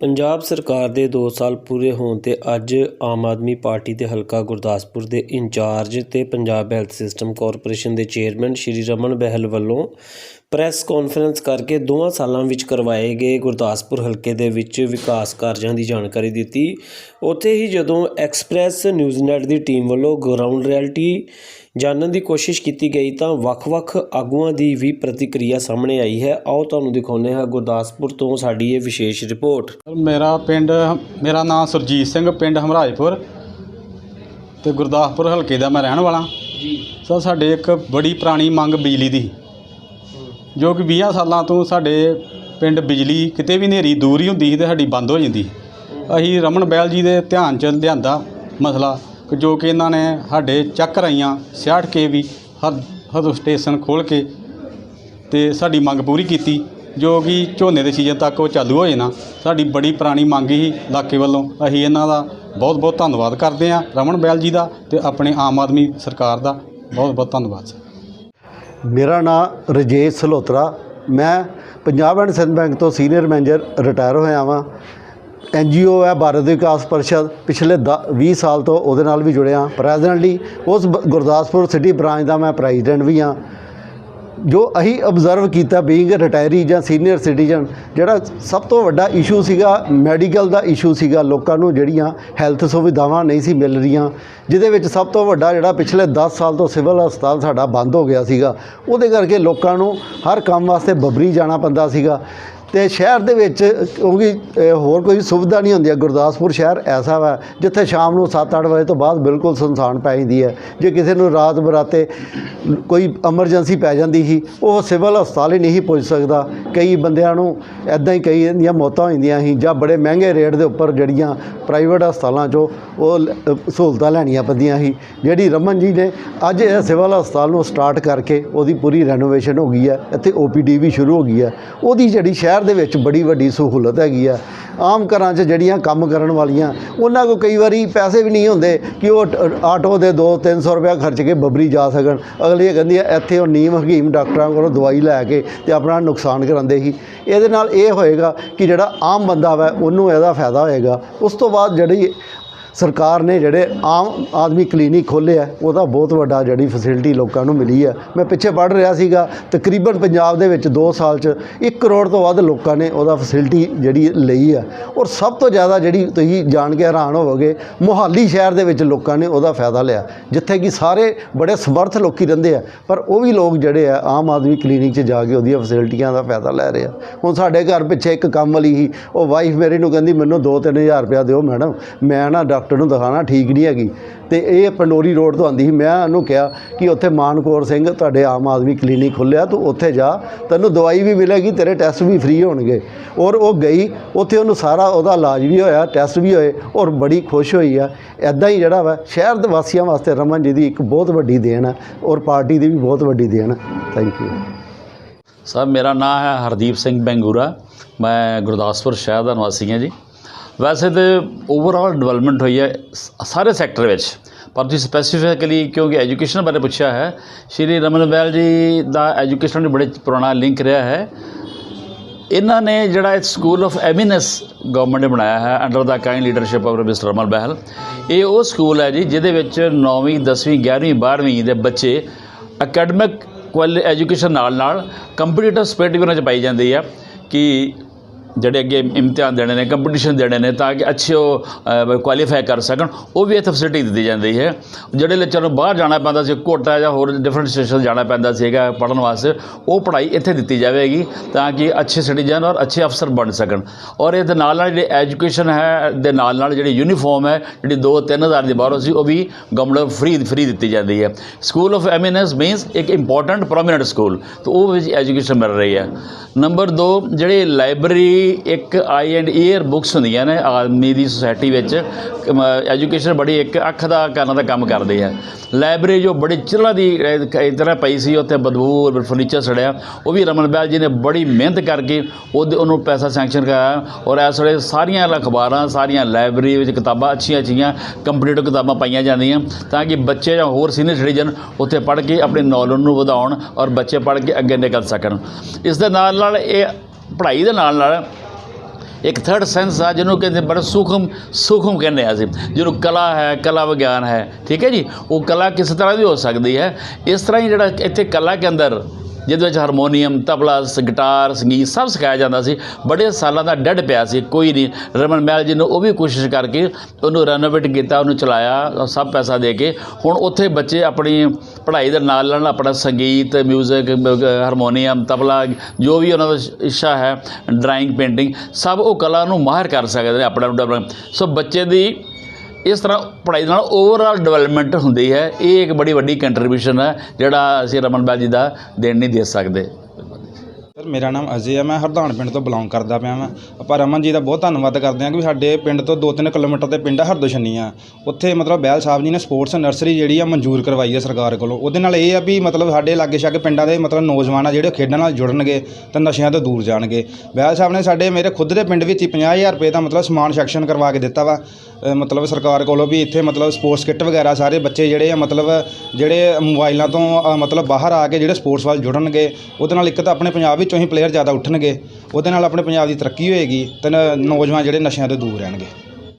ਪੰਜਾਬ ਸਰਕਾਰ ਦੇ 2 ਸਾਲ ਪੂਰੇ ਹੋਣ 'ਤੇ ਅੱਜ ਆਮ ਆਦਮੀ ਪਾਰਟੀ ਦੇ ਹਲਕਾ ਗੁਰਦਾਸਪੁਰ ਦੇ ਇੰਚਾਰਜ ਤੇ ਪੰਜਾਬ ਹੈਲਥ ਸਿਸਟਮ ਕਾਰਪੋਰੇਸ਼ਨ ਦੇ ਚੇਅਰਮੈਨ ਸ਼੍ਰੀ ਰਮਨ ਬਹਿਲ ਵੱਲੋਂ ਪ੍ਰੈਸ ਕਾਨਫਰੰਸ ਕਰਕੇ ਦੋਵਾਂ ਸਾਲਾਂ ਵਿੱਚ ਕਰਵਾਏ ਗਏ ਗੁਰਦਾਸਪੁਰ ਹਲਕੇ ਦੇ ਵਿੱਚ ਵਿਕਾਸ ਕਾਰਜਾਂ ਦੀ ਜਾਣਕਾਰੀ ਦਿੱਤੀ। ਉੱਥੇ ਹੀ ਜਦੋਂ ਐਕਸਪ੍ਰੈਸ ਨਿਊਜ਼ਨੈਟ ਦੀ ਟੀਮ ਵੱਲੋਂ ਗਰਾਊਂਡ ਰਿਐਲਿਟੀ ਜਾਣਨ ਦੀ ਕੋਸ਼ਿਸ਼ ਕੀਤੀ ਗਈ ਤਾਂ ਵੱਖ-ਵੱਖ ਆਗੂਆਂ ਦੀ ਵੀ ਪ੍ਰਤੀਕਿਰਿਆ ਸਾਹਮਣੇ ਆਈ ਹੈ। ਆਓ ਤੁਹਾਨੂੰ ਦਿਖਾਉਂਦੇ ਹਾਂ ਗੁਰਦਾਸਪੁਰ ਤੋਂ ਸਾਡੀ ਇਹ ਵਿਸ਼ੇਸ਼ ਰਿਪੋਰਟ। ਮੇਰਾ ਪਿੰਡ ਮੇਰਾ ਨਾਮ ਸੁਰਜੀਤ ਸਿੰਘ ਪਿੰਡ ਹਮਰਾਜਪੁਰ ਤੇ ਗੁਰਦਾਸਪੁਰ ਹਲਕੇ ਦਾ ਮੈਂ ਰਹਿਣ ਵਾਲਾ। ਜੀ। ਸਰ ਸਾਡੇ ਇੱਕ ਬੜੀ ਪੁਰਾਣੀ ਮੰਗ ਬਿਜਲੀ ਦੀ। ਜੋ ਕਿ 20 ਸਾਲਾਂ ਤੋਂ ਸਾਡੇ ਪਿੰਡ ਬਿਜਲੀ ਕਿਤੇ ਵੀ ਹਨੇਰੀ ਦੂਰ ਹੀ ਹੁੰਦੀ ਸੀ ਤੇ ਸਾਡੀ ਬੰਦ ਹੋ ਜਾਂਦੀ ਸੀ। ਅਸੀਂ ਰਮਨ ਬੈਲ ਜੀ ਦੇ ਧਿਆਨ ਚ ਲਿਆਂਦਾ ਮਸਲਾ ਕਿ ਜੋ ਕਿ ਇਹਨਾਂ ਨੇ ਸਾਡੇ ਚੱਕ ਰਹੀਆਂ 66 ਕੇ ਵੀ ਹਰ ਹਰ ਸਟੇਸ਼ਨ ਖੋਲ ਕੇ ਤੇ ਸਾਡੀ ਮੰਗ ਪੂਰੀ ਕੀਤੀ, ਜੋ ਕਿ ਝੋਨੇ ਦੇ ਸੀਜ਼ਨ ਤੱਕ ਉਹ ਚਾਲੂ ਹੋ ਜਾਣਾ। ਸਾਡੀ ਬੜੀ ਪੁਰਾਣੀ ਮੰਗ ਹੀ ਇਲਾਕੇ ਵੱਲੋਂ। ਅਸੀਂ ਇਹਨਾਂ ਦਾ ਬਹੁਤ ਬਹੁਤ ਧੰਨਵਾਦ ਕਰਦੇ ਹਾਂ ਰਮਨ ਬੈਲ ਜੀ ਦਾ ਤੇ ਆਪਣੇ ਆਮ ਆਦਮੀ ਸਰਕਾਰ ਦਾ। ਬਹੁਤ ਬਹੁਤ ਧੰਨਵਾਦ, ਸਰ। ਮੇਰਾ ਨਾਮ ਰਜੇਸ਼ ਸਲੋਤਰਾ। ਮੈਂ ਪੰਜਾਬ ਐਂਡ ਸਿੰਧ ਬੈਂਕ ਤੋਂ ਸੀਨੀਅਰ ਮੈਨੇਜਰ ਰਿਟਾਇਰ ਹੋਇਆ ਵਾਂ। ਐਨਜੀਓ ਹੈ, ਭਾਰਤ ਵਿਕਾਸ ਪਰਿਸ਼ਦ। ਪਿਛਲੇ ਦ- 20 ਸਾਲ ਤੋਂ ਉਹਦੇ ਨਾਲ ਵੀ ਜੁੜਿਆ। ਪ੍ਰੈਜ਼ੈਂਟਲੀ ਉਸ ਬ- ਗੁਰਦਾਸਪੁਰ ਸਿਟੀ ਬ੍ਰਾਂਚ ਦਾ ਮੈਂ ਪ੍ਰੈਜ਼ੀਡੈਂਟ ਵੀ ਹਾਂ। ਜੋ ਅਸੀਂ ਅਬਜ਼ਰਵ ਕੀਤਾ ਬੀਇੰਗ ਰਿਟਾਇਰੀ ਜਾਂ ਸੀਨੀਅਰ ਸਿਟੀਜ਼ਨ ਜਿਹੜਾ ਸਭ ਤੋਂ ਵੱਡਾ ਇਸ਼ੂ ਸੀਗਾ ਮੈਡੀਕਲ ਦਾ ਇਸ਼ੂ ਸੀਗਾ ਲੋਕਾਂ ਨੂੰ, ਜਿਹੜੀਆਂ ਹੈਲਥ ਸੁਵਿਧਾਵਾਂ ਨਹੀਂ ਸੀ ਮਿਲ ਰਹੀਆਂ, ਜਿਹਦੇ ਵਿੱਚ ਸਭ ਤੋਂ ਵੱਡਾ ਜਿਹੜਾ ਪਿਛਲੇ 10 ਸਾਲ ਤੋਂ ਸਿਵਲ ਹਸਪਤਾਲ ਸਾਡਾ ਬੰਦ ਹੋ ਗਿਆ ਸੀਗਾ। ਉਹਦੇ ਕਰਕੇ ਲੋਕਾਂ ਨੂੰ ਹਰ ਕੰਮ ਵਾਸਤੇ ਬੱਬਰੀ ਜਾਣਾ ਪੈਂਦਾ ਸੀਗਾ। ਤੇ ਸ਼ਹਿਰ ਦੇ ਵਿੱਚ, ਕਿਉਂਕਿ ਹੋਰ ਕੋਈ ਸੁਵਿਧਾ ਨਹੀਂ ਹੁੰਦੀ ਗੁਰਦਾਸਪੁਰ ਸ਼ਹਿਰ ਐਸਾ ਵਾ, ਜਿੱਥੇ ਸ਼ਾਮ ਨੂੰ 7-8 ਵਜੇ ਤੋਂ ਬਾਅਦ ਬਿਲਕੁਲ ਸੁਨਸਾਨ ਪੈ ਜਾਂਦੀ ਹੈ। ਜੇ ਕਿਸੇ ਨੂੰ ਰਾਤ ਬਰਾਤੇ ਕੋਈ ਐਮਰਜੈਂਸੀ ਪੈ ਜਾਂਦੀ ਸੀ, ਉਹ ਸਿਵਲ ਹਸਪਤਾਲ ਹੀ ਨਹੀਂ ਪੁੱਜ ਸਕਦਾ। ਕਈ ਬੰਦਿਆਂ ਨੂੰ ਐਦਾਂ ਹੀ ਕਈ ਦੀਆਂ ਮੌਤਾਂ ਹੋ ਜਾਂਦੀਆਂ ਸੀ, ਜਾਂ ਬੜੇ ਮਹਿੰਗੇ ਰੇਟ ਦੇ ਉੱਪਰ ਜਿਹੜੀਆਂ ਪ੍ਰਾਈਵੇਟ ਹਸਪਤਾਲਾਂ 'ਚੋਂ ਉਹ ਸਹੂਲਤਾਂ ਲੈਣੀਆਂ ਪੈਂਦੀਆਂ ਸੀ। ਜਿਹੜੀ ਰਮਨ ਜੀ ਨੇ ਅੱਜ ਇਹ ਸਿਵਲ ਹਸਪਤਾਲ ਨੂੰ ਸਟਾਰਟ ਕਰਕੇ ਉਹਦੀ ਪੂਰੀ ਰੈਨੋਵੇਸ਼ਨ ਹੋ ਗਈ ਹੈ। ਇੱਥੇ ਓਪੀਡੀ ਵੀ ਸ਼ੁਰੂ ਹੋ ਗਈ ਹੈ। ਉਹਦੀ ਜਿਹੜੀ ਸ਼ਹਿਰ ਦੇ ਵਿੱਚ ਬੜੀ ਵੱਡੀ ਸਹੂਲਤ ਹੈਗੀ ਆ। ਆਮ ਘਰਾਂ 'ਚ ਜਿਹੜੀਆਂ ਕੰਮ ਕਰਨ ਵਾਲੀਆਂ, ਉਹਨਾਂ ਕੋਲ ਕਈ ਵਾਰੀ ਪੈਸੇ ਵੀ ਨਹੀਂ ਹੁੰਦੇ ਕਿ ਉਹ ਆਟੋ ਦੇ 2-300 ਰੁਪਇਆ ਖਰਚ ਕੇ ਬੱਬਰੀ ਜਾ ਸਕਣ। ਅਗਲੀ ਕਹਿੰਦੀ ਹੈ ਇੱਥੇ ਉਹ ਨੀਮ ਹਕੀਮ ਡਾਕਟਰਾਂ ਕੋਲੋਂ ਦਵਾਈ ਲੈ ਕੇ ਤੇ ਆਪਣਾ ਨੁਕਸਾਨ ਕਰਾਉਂਦੇ ਸੀ। ਇਹਦੇ ਨਾਲ ਇਹ ਹੋਏਗਾ ਕਿ ਜਿਹੜਾ ਆਮ ਬੰਦਾ ਵਾ, ਉਹਨੂੰ ਇਹਦਾ ਫਾਇਦਾ ਹੋਏਗਾ। ਉਸ ਤੋਂ ਬਾਅਦ ਜਿਹੜੀ ਸਰਕਾਰ ਨੇ ਜਿਹੜੇ ਆਮ ਆਦਮੀ ਕਲੀਨਿਕ ਖੋਲ੍ਹੇ ਆ, ਉਹਦਾ ਬਹੁਤ ਵੱਡਾ ਜਿਹੜੀ ਫੈਸਿਲਿਟੀ ਲੋਕਾਂ ਨੂੰ ਮਿਲੀ ਹੈ ਮੈਂ ਪਿੱਛੇ ਪੜ੍ਹ ਰਿਹਾ ਸੀਗਾ, ਤਕਰੀਬਨ ਪੰਜਾਬ ਦੇ ਵਿੱਚ 2 ਸਾਲ 'ਚ 1 ਕਰੋੜ ਤੋਂ ਵੱਧ ਲੋਕਾਂ ਨੇ ਉਹਦਾ ਫੈਸਿਲਿਟੀ ਜਿਹੜੀ ਲਈ ਹੈ ਔਰ ਸਭ ਤੋਂ ਜ਼ਿਆਦਾ ਜਿਹੜੀ ਤੁਸੀਂ ਜਾਣ ਕੇ ਹੈਰਾਨ ਹੋਵੋਗੇ, ਮੁਹਾਲੀ ਸ਼ਹਿਰ ਦੇ ਵਿੱਚ ਲੋਕਾਂ ਨੇ ਉਹਦਾ ਫਾਇਦਾ ਲਿਆ। ਜਿੱਥੇ ਕਿ ਸਾਰੇ ਬੜੇ ਸਮਰਥ ਲੋਕੀ ਰਹਿੰਦੇ ਆ, ਪਰ ਉਹ ਵੀ ਲੋਕ ਜਿਹੜੇ ਆ, ਆਮ ਆਦਮੀ ਕਲੀਨਿਕ 'ਚ ਜਾ ਕੇ ਉਹਦੀਆਂ ਫੈਸਿਲਿਟੀਆਂ ਦਾ ਫਾਇਦਾ ਲੈ ਰਹੇ ਆ। ਹੁਣ ਸਾਡੇ ਘਰ ਪਿੱਛੇ ਇੱਕ ਕੰਮ ਵਾਲੀ ਸੀ, ਉਹ ਵਾਈਫ ਮੇਰੀ ਨੂੰ ਕਹਿੰਦੀ, ਮੈਨੂੰ 2-3000 ਰੁਪਇਆ ਦਿਓ ਮੈਡਮ, ਮੈਂ ਨਾ ਡਾਕਟਰ ਨੂੰ ਦਿਖਾਣਾ, ਠੀਕ ਨਹੀਂ ਹੈਗੀ। ਤੇ ਇਹ ਪੰਡੋਰੀ ਰੋਡ ਤੋਂ ਆਂਦੀ ਸੀ, ਮੈਂ ਉਹਨੂੰ ਕਿਹਾ ਕਿ ਉੱਥੇ ਮਾਨਕੌਰ ਸਿੰਘ ਤੁਹਾਡੇ ਆਮ ਆਦਮੀ ਕਲੀਨਿਕ ਖੁੱਲਿਆ, ਤੂੰ ਉੱਥੇ ਜਾ, ਤੈਨੂੰ ਦਵਾਈ ਵੀ ਮਿਲੇਗੀ, ਤੇਰੇ ਟੈਸਟ ਵੀ ਫ੍ਰੀ ਹੋਣਗੇ। ਔਰ ਉਹ ਗਈ, ਉੱਥੇ ਉਹਨੂੰ ਸਾਰਾ ਉਹਦਾ ਇਲਾਜ ਵੀ ਹੋਇਆ, ਟੈਸਟ ਵੀ ਹੋਏ, ਔਰ ਬੜੀ ਖੁਸ਼ ਹੋਈ ਆ। ਐਦਾਂ ਹੀ ਜਿਹੜਾ ਵਾ, ਸ਼ਹਿਰ ਦੇ ਵਾਸੀਆਂ ਵਾਸਤੇ ਰਮਨ ਜੀ ਦੀ ਇੱਕ ਬਹੁਤ ਵੱਡੀ ਦੇਣ ਆ, ਔਰ ਪਾਰਟੀ ਦੀ ਵੀ ਬਹੁਤ ਵੱਡੀ ਦੇਣ ਹੈ ਥੈਂਕ ਯੂ ਸਰ, ਮੇਰਾ ਨਾਮ ਹੈ ਹਰਦੀਪ ਸਿੰਘ ਬੈਂਗੂਰਾ, ਮੈਂ ਗੁਰਦਾਸਪੁਰ ਸ਼ਹਿਰ ਦਾ ਨਿਵਾਸੀ ਹਾਂ ਜੀ। ਵੈਸੇ ਤੇ ਓਵਰਆਲ ਡਿਵੈਲਪਮੈਂਟ ਹੋਈ ਹੈ ਸਾਰੇ ਸੈਕਟਰ ਵਿੱਚ। ਪਰ ਤੁਸੀਂ ਸਪੈਸੀਫਿਕਲੀ ਕਿਉਂਕਿ ਐਜੂਕੇਸ਼ਨ ਬਾਰੇ ਪੁੱਛਿਆ ਹੈ, ਸ਼੍ਰੀ ਰਮਨ ਬੈਲ ਜੀ ਦਾ ਐਜੂਕੇਸ਼ਨ ਨਾਲ ਬੜੇ ਪੁਰਾਣਾ ਲਿੰਕ ਰਿਹਾ ਹੈ। ਇਹਨਾਂ ਨੇ ਜਿਹੜਾ ਇਹ ਸਕੂਲ ਆਫ ਐਮਿਨੈਂਸ ਗਵਰਨਮੈਂਟ ਨੇ ਬਣਾਇਆ ਹੈ under the kind leadership of mister Raman Behl ਇਹ ਉਹ ਸਕੂਲ ਹੈ ਜੀ ਜਿਹਦੇ ਵਿੱਚ 9ਵੀਂ 10ਵੀਂ 11ਵੀਂ 12ਵੀਂ ਦੇ ਬੱਚੇ ਅਕੈਡਮਿਕ ਕੁਆਲ ਐਜੂਕੇਸ਼ਨ ਨਾਲ ਨਾਲ ਕੰਪੀਟੀਟਿਵ ਸਪਿਰਿਟ ਵੀ ਉਹਨਾਂ 'ਚ ਪਾਈ ਜਾਂਦੀ ਹੈ ਕਿ ਜਿਹੜੇ ਅੱਗੇ ਇਮਤਿਹਾਨ ਦੇਣੇ ਨੇ ਕੰਪੀਟੀਸ਼ਨ ਦੇਣੇ ਨੇ ਤਾਂ ਕਿ ਅੱਛੇ ਉਹ ਕੁਆਲੀਫਾਈ ਕਰ ਸਕਣ, ਉਹ ਵੀ ਇਹ ਫੈਸਿਲਿਟੀ ਦਿੱਤੀ ਜਾਂਦੀ ਹੈ। ਜਿਹੜੇ ਬੱਚਿਆਂ ਨੂੰ ਬਾਹਰ ਜਾਣਾ ਪੈਂਦਾ ਸੀ ਕੋਟਾ ਜਾਂ ਹੋਰ ਡਿਫਰੈਂਟ ਸਟੇਸ਼ਨ ਜਾਣਾ ਪੈਂਦਾ ਸੀਗਾ ਪੜ੍ਹਨ ਵਾਸਤੇ, ਉਹ ਪੜ੍ਹਾਈ ਇੱਥੇ ਦਿੱਤੀ ਜਾਵੇਗੀ ਤਾਂ ਕਿ ਅੱਛੇ ਸਿਟੀਜ਼ਨ ਔਰ ਅੱਛੇ ਅਫਸਰ ਬਣ ਸਕਣ। ਔਰ ਇਹਦੇ ਨਾਲ ਨਾਲ ਜਿਹੜੀ ਐਜੂਕੇਸ਼ਨ ਹੈ, ਦੇ ਨਾਲ ਨਾਲ ਜਿਹੜੀ ਯੂਨੀਫਾਰਮ ਹੈ, ਜਿਹੜੀ 2-3000 ਦੀ ਬਾਹਰੋਂ ਸੀ, ਉਹ ਵੀ ਗਵਰਨਮੈਂਟ ਫ੍ਰੀ ਫ੍ਰੀ ਦਿੱਤੀ ਜਾਂਦੀ ਹੈ। ਸਕੂਲ ਆਫ ਐਮਿਨੈਂਸ ਮੀਨਸ ਇੱਕ ਇੰਪੋਰਟੈਂਟ ਪ੍ਰੋਮਿਨੈਂਟ ਸਕੂਲ ਤਾਂ ਉਹ ਵਿੱਚ ਐਜੂਕੇਸ਼ਨ ਮਿਲ ਰਹੀ ਹੈ। ਨੰਬਰ 2 ਜਿਹੜੇ ਲਾਇਬ੍ਰੇਰੀ ਇੱਕ ਆਈ ਐਂਡ ਈਅਰ ਬੁੱਕਸ ਹੁੰਦੀਆਂ ਨੇ ਆਦਮੀ ਦੀ ਸੁਸਾਇਟੀ ਵਿੱਚ। ਐਜੂਕੇਸ਼ਨ ਬੜੀ ਇੱਕ ਅੱਖ ਦਾ ਕਰਨ ਦਾ ਕੰਮ ਕਰਦੀ ਹੈ ਲਾਇਬ੍ਰੇਰੀ ਜੋ ਬੜੀ ਚਿਰਾਂ ਦੀ ਇਸ ਤਰ੍ਹਾਂ ਪਈ ਸੀ, ਉੱਥੇ ਬਦਬੂ ਫਰਨੀਚਰ ਸੜਿਆ। ਉਹ ਵੀ ਰਮਨ ਬੈਲ ਜੀ ਨੇ ਬੜੀ ਮਿਹਨਤ ਕਰਕੇ ਉਹਦੇ, ਉਹਨੂੰ ਪੈਸਾ ਸੈਂਕਸ਼ਨ ਕਰਾਇਆ। ਔਰ ਇਸ ਵੇਲੇ ਸਾਰੀਆਂ ਅਖਬਾਰਾਂ, ਸਾਰੀਆਂ ਲਾਇਬ੍ਰੇਰੀ ਵਿੱਚ ਕਿਤਾਬਾਂ ਅੱਛੀਆਂ ਅੱਛੀਆਂ ਕੰਪਲੀਟ ਕਿਤਾਬਾਂ ਪਾਈਆਂ ਜਾਂਦੀਆਂ। ਤਾਂ ਕਿ ਬੱਚੇ ਜਾਂ ਹੋਰ ਸੀਨੀਅਰ ਸਿਟੀਜ਼ਨ ਉੱਥੇ ਪੜ੍ਹ ਕੇ ਆਪਣੇ ਨੌਲੇਜ ਨੂੰ ਵਧਾਉਣ ਔਰ ਬੱਚੇ ਪੜ੍ਹ ਕੇ ਅੱਗੇ ਨਿਕਲ ਸਕਣ। ਇਸ ਦੇ ਨਾਲ ਨਾਲ ਇਹ ਪੜ੍ਹਾਈ ਦੇ ਨਾਲ ਨਾਲ ਇੱਕ ਥਰਡ ਸੈਂਸ ਆ, ਜਿਹਨੂੰ ਕਹਿੰਦੇ ਬੜਾ ਸੂਖਮ ਸੂਖਮ ਕਹਿੰਦੇ ਆ ਅਸੀਂ, ਜਿਹਨੂੰ ਕਲਾ ਹੈ, ਕਲਾ ਵਿਗਿਆਨ ਹੈ, ਠੀਕ ਹੈ ਜੀ? ਉਹ ਕਲਾ ਕਿਸੇ ਤਰ੍ਹਾਂ ਦੀ ਹੋ ਸਕਦੀ ਹੈ? ਇਸ ਤਰ੍ਹਾਂ ਹੀ ਜਿਹੜਾ ਇੱਥੇ ਕਲਾ ਕੇ ਅੰਦਰ ਜਿਹਦੇ ਵਿੱਚ ਹਾਰਮੋਨੀਅਮ, ਤਬਲਾ, ਸ- ਗਿਟਾਰ, ਸੰਗੀਤ ਸਭ ਸਿਖਾਇਆ ਜਾਂਦਾ ਸੀ। ਬੜੇ ਸਾਲਾਂ ਦਾ ਡੈਡ ਪਿਆ ਸੀ, ਕੋਈ ਨਹੀਂ। ਰਮਨ ਮਹਿਲ ਜੀ ਨੇ ਉਹ ਵੀ ਕੋਸ਼ਿਸ਼ ਕਰਕੇ ਉਹਨੂੰ ਰੈਨੋਵੇਟ ਕੀਤਾ, ਉਹਨੂੰ ਚਲਾਇਆ ਸਭ ਪੈਸਾ ਦੇ ਕੇ। ਹੁਣ ਉੱਥੇ ਬੱਚੇ ਆਪਣੀ ਪੜ੍ਹਾਈ ਦੇ ਨਾਲ ਨਾਲ ਆਪਣਾ ਸੰਗੀਤ ਮਿਊਜ਼ਿਕ ਹਾਰਮੋਨੀਅਮ, ਤਬਲਾ, ਜੋ ਵੀ ਉਹਨਾਂ ਦਾ ਇੱਛਾ ਹੈ ਡਰਾਇੰਗ ਪੇਂਟਿੰਗ ਸਭ ਉਹ ਕਲਾ ਨੂੰ ਮਾਹਿਰ ਕਰ ਸਕਦੇ ਨੇ ਆਪਣਾ ਡਿਵੈਲਪ ਸੋ ਬੱਚੇ ਦੀ ਇਸ ਤਰ੍ਹਾਂ ਪੜ੍ਹਾਈ ਦੇ ਨਾਲ ਓਵਰਆਲ ਡਿਵੈਲਪਮੈਂਟ ਹੁੰਦੀ ਹੈ। ਇਹ ਇੱਕ ਬੜੀ ਵੱਡੀ ਕੰਟਰੀਬਿਊਸ਼ਨ ਹੈ, ਜਿਹੜਾ ਅਸੀਂ ਰਮਨ ਬੈਲ ਜੀ ਦਾ ਦੇਣ ਨਹੀਂ ਦੇ ਸਕਦੇ। ਸਰ, ਮੇਰਾ ਨਾਮ ਅਜੇ ਹੈ ਮੈਂ ਹਰਦਾਨ ਪਿੰਡ ਤੋਂ ਬਿਲੋਂਗ ਕਰਦਾ ਪਿਆ ਮੈਂ ਆਪਾਂ ਰਮਨ ਜੀ ਦਾ ਬਹੁਤ ਧੰਨਵਾਦ ਕਰਦੇ ਹਾਂ ਕਿ ਸਾਡੇ ਪਿੰਡ ਤੋਂ 2-3 ਕਿਲੋਮੀਟਰ ਤੇ ਪਿੰਡ ਹੈ ਹਰਦੋਸ਼ਨੀ ਆ। ਉੱਥੇ ਮਤਲਬ ਬੈਲ ਸਾਹਿਬ ਜੀ ਨੇ ਸਪੋਰਟਸ ਨਰਸਰੀ ਜਿਹੜੀ ਆ ਮਨਜ਼ੂਰ ਕਰਵਾਈ ਹੈ ਸਰਕਾਰ ਕੋਲੋਂ। ਉਹਦੇ ਨਾਲ ਇਹ ਆ ਵੀ ਮਤਲਬ ਸਾਡੇ ਲਾਗੇ ਛਾਗੇ ਪਿੰਡਾਂ ਦੇ ਮਤਲਬ ਨੌਜਵਾਨ ਆ ਜਿਹੜੇ ਖੇਡਾਂ ਨਾਲ ਜੁੜਨਗੇ ਤੇ ਨਸ਼ਿਆਂ ਤੋਂ ਦੂਰ ਜਾਣਗੇ। ਬੈਲ ਸਾਹਿਬ ਨੇ ਸਾਡੇ, ਮੇਰੇ ਖੁਦ ਦੇ ਪਿੰਡ ਵਿੱਚ ਹੀ 50000 ਰੁਪਏ ਦਾ ਮਤਲਬ ਸਮਾਨ ਸੈਕਸ਼ਨ ਕਰਵਾ ਕੇ ਦਿੱਤਾ ਵਾ। ਮਤਲਬ ਸਰਕਾਰ ਕੋਲੋਂ ਵੀ ਇੱਥੇ ਮਤਲਬ ਸਪੋਰਟਸ ਕਿੱਟ ਵਗੈਰਾ ਸਾਰੇ ਬੱਚੇ ਜਿਹੜੇ ਆ ਮਤਲਬ, ਜਿਹੜੇ ਮੋਬਾਈਲਾਂ ਤੋਂ ਮਤਲਬ ਬਾਹਰ ਆ ਕੇ ਜਿਹੜੇ ਸਪੋਰਟਸ ਵੱਲ ਜੁੜਨਗੇ, ਉਹਦੇ ਨਾਲ ਇੱਕ ਤਾਂ ਆਪਣੇ ਪੰਜਾਬ ਵਿੱਚੋਂ ਹੀ ਪਲੇਅਰ ਜ਼ਿਆਦਾ ਉੱਠਣਗੇ, ਉਹਦੇ ਨਾਲ ਆਪਣੇ ਪੰਜਾਬ ਦੀ ਤਰੱਕੀ ਹੋਏਗੀ, ਤੇ ਨ- ਨੌਜਵਾਨ ਜਿਹੜੇ ਨਸ਼ਿਆਂ ਤੋਂ ਦੂਰ ਰਹਿਣਗੇ।